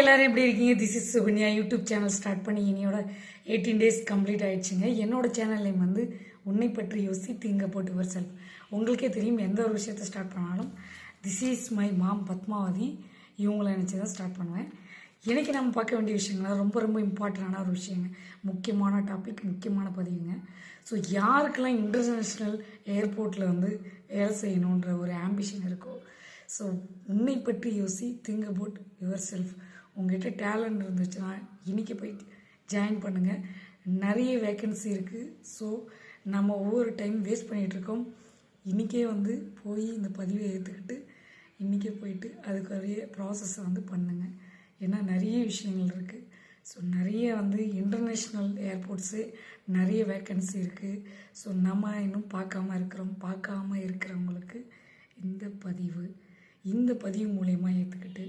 எல்லாரும் எப்படி இருக்கீங்க? This is Sukanya YouTube channel start பண்ணி என்னோட எயிட்டீன் டேஸ் கம்ப்ளீட் ஆயிடுச்சுங்க. என்னோட சேனல் நேம் வந்து உன்னை பற்றி யோசி திங்க போட்டு யுவர் செல்ஃப் உங்களுக்கே தெரியும் எந்த ஒரு விஷயத்த ஸ்டார்ட் பண்ணாலும் this is my mom Padmavathi. இவங்கள நினச்சி தான் ஸ்டார்ட் பண்ணுவேன். இன்றைக்கி நம்ம பார்க்க வேண்டிய விஷயங்கள்லாம் ரொம்ப ரொம்ப இம்பார்ட்டண்டான ஒரு விஷயங்க. முக்கியமான டாபிக் முக்கியமான பதிவுங்க. ஸோ யாருக்கெல்லாம் இன்டர்நேஷ்னல் ஏர்போர்ட்டில் வந்து வேலை செய்யணுன்ற ஒரு ஆம்பிஷன் இருக்கோ ஸோ உன்னை பற்றி யோசி திங்க் அபவுட் யுவர் செல்ஃப் உங்ககிட்ட டேலண்ட் இருந்துச்சுன்னா இன்றைக்கி போய் ஜாயின் பண்ணுங்கள் நிறைய வேக்கன்சி இருக்குது ஸோ நம்ம ஒவ்வொரு டைம் வேஸ்ட் பண்ணிகிட்ருக்கோம் இன்றைக்கே வந்து போய் இந்த பதிவை ஏற்றுக்கிட்டு இன்றைக்கே போயிட்டு அதுக்குரிய ப்ராசஸை வந்து பண்ணுங்கள் ஏன்னா நிறைய விஷயங்கள் இருக்குது ஸோ நிறைய வந்து இன்டர்நேஷ்னல் ஏர்போர்ட்ஸு நிறைய வேக்கன்சி இருக்குது ஸோ நம்ம இன்னும் பார்க்காம இருக்கிறோம். பார்க்காம இருக்கிறவங்களுக்கு இந்த பதிவு இந்த பதிவு மூலயமா ஏற்றுக்கிட்டு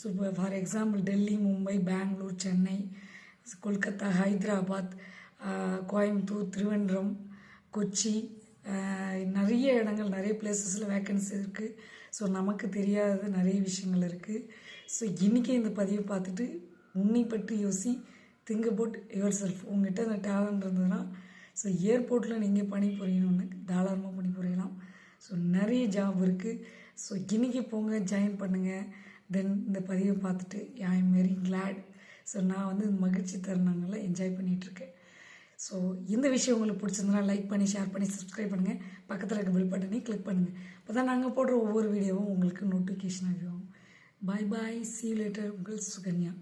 so for example Delhi Mumbai Bangalore Chennai Kolkata Hyderabad Coimbatore Thiruvananthapuram Kochi நிறைய இடங்கள் நிறைய பிளேசஸில் வேக்கன்சி இருக்குது ஸோ நமக்கு தெரியாத நிறைய விஷயங்கள் இருக்குது ஸோ இன்றைக்கி இந்த பதிவை பார்த்துட்டு உன்னை பற்றி யோசி திங்க் அபவுட் யுவர் செல்ஃப் உங்ககிட்ட அந்த டேலண்ட் இருந்ததுன்னா ஸோ ஏர்போர்ட்டில் நீங்கள் பணி புரியணும்னு தாராளமாக பணி புரியலாம். ஸோ நிறைய ஜாப் இருக்குது ஸோ இன்றைக்கி போங்க ஜாயின் பண்ணுங்கள் தென் இந்த பதிவை பார்த்துட்டு I am very glad so நான் வந்து மகிழ்ச்சி தருணங்களை என்ஜாய் பண்ணிகிட்ருக்கேன் ஸோ இந்த விஷயம் உங்களுக்கு பிடிச்சிருந்தனா லைக் பண்ணி ஷேர் பண்ணி சப்ஸ்கிரைப் பண்ணுங்கள் பக்கத்தில் இருக்க பில் பட்டனையும் கிளிக் பண்ணுங்கள் அப்போ தான் நாங்கள் போடுற ஒவ்வொரு வீடியோவும் உங்களுக்கு நோட்டிஃபிகேஷன் ஆகும் பாய் பாய் சீ லேட்டர் உங்கள் சுகன்யா.